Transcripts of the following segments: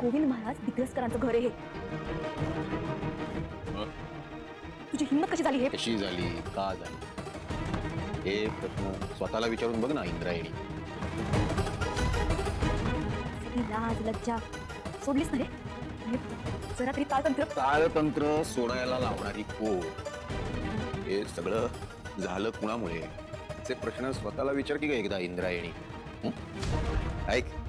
गोविंद महाराज दिग्रसकरांचं घर आहे. तुझी हिंमत कशी झाली हे? कशी झाली? का झाली? हे प्रश्न स्वतःला विचारून बघ ना इंद्रायणी. सगळी लाज लज्जा सोडलीस ना रे? आणि जरा तरी ताळतंत्र. ताळतंत्र सोडायला लावणारी को हे सगळं झालं कुणामुळे? चे प्रश्न स्वतःला विचार की ग एकदा इंद्रायणी. हं? ऐक.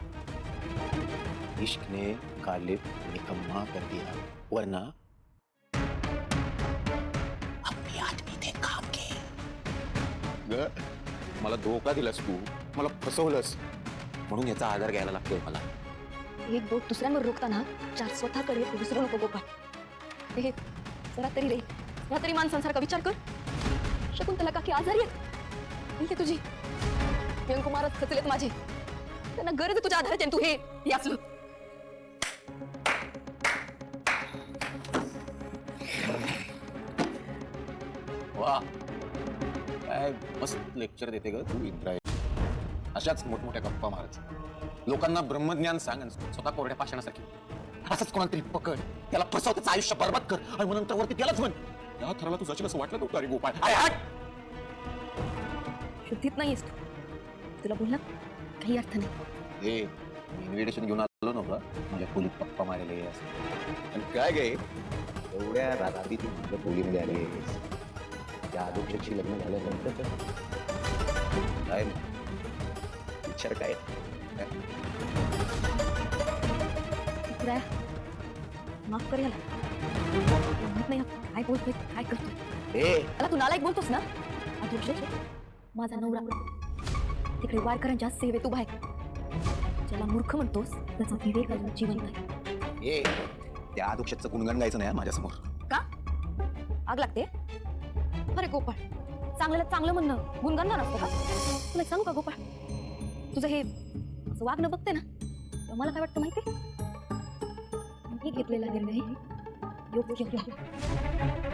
इश्क ने गालिब निकम्मा कर दिया वरना अपनी आदमी ने काम के। ग मला धोका दिलास तू मला फसवलंस. म्हणून याचा आधार घ्यायला लागतोय मला. एक बोट दुसऱ्यांवर रोखताना चार स्वतःकडे विसरू नको गोपाळ. हे जरा तरी रे जरा तरी माणसांसारखा विचार कर. शकुंतला काकी आजारी आहेत. ही आहे तुझी. व्यंकुमारच खचलेत माझे. त्यांना गरज तुझ्या आधाराची तू हे हे असलं. वा काय मस्त लेक्चर देते ग तू इंद्रायणी. अशाच मोठमोठ्या गप्पा मारत. लोकांना ब्रह्मज्ञान सांग आणि स्वतः कोरड्या पाषाणासारखी. असंच कोणाला तरी पकड. त्याला फसव त्याचं आयुष्य बरबाद कर. आणि मग नंतर वरती त्यालाच म्हण. या थराला तू जाशील असं वाटलं नव्हतं अरे गोपाळ. आय हट! शुद्धीत नाहीयेस तू. तुला बोल ना काही अर्थ नाही. हे इन्व्हिटेशन घेऊन आलो नव्हतं. माझ्या खोलीत पप्पा असं आणि काय गे एवढ्या रात्री तू माझ्या खोलीमध्ये आली त्या अध्यक्षाची लग्न झाल्यानंतर काय विचार काय माफ कर याला माहीत नाही हा काय बोलतोय काय करतोय ए मला तू नालायक बोलतोस ना अध्यक्ष माझा नवरा तिकडे वारकऱ्यांच्या सेवेत उभा आहे ज्याला मूर्ख म्हणतोस त्याचा विवेक अजून जिवंत आहे ए त्या अध्यक्षाचं गुणगान गायचं नाही माझ्या का आग लागते अरे गोपाळ चांगल्याला चांगलं म्हणणं गुणगान असतं का? तुला एक सांगू का गोपाळ? तुझं हे असं वागणं बघते ना तेव्हा मला काय वाटतं माहिती मी घेतलेला निर्णय योग्य होता.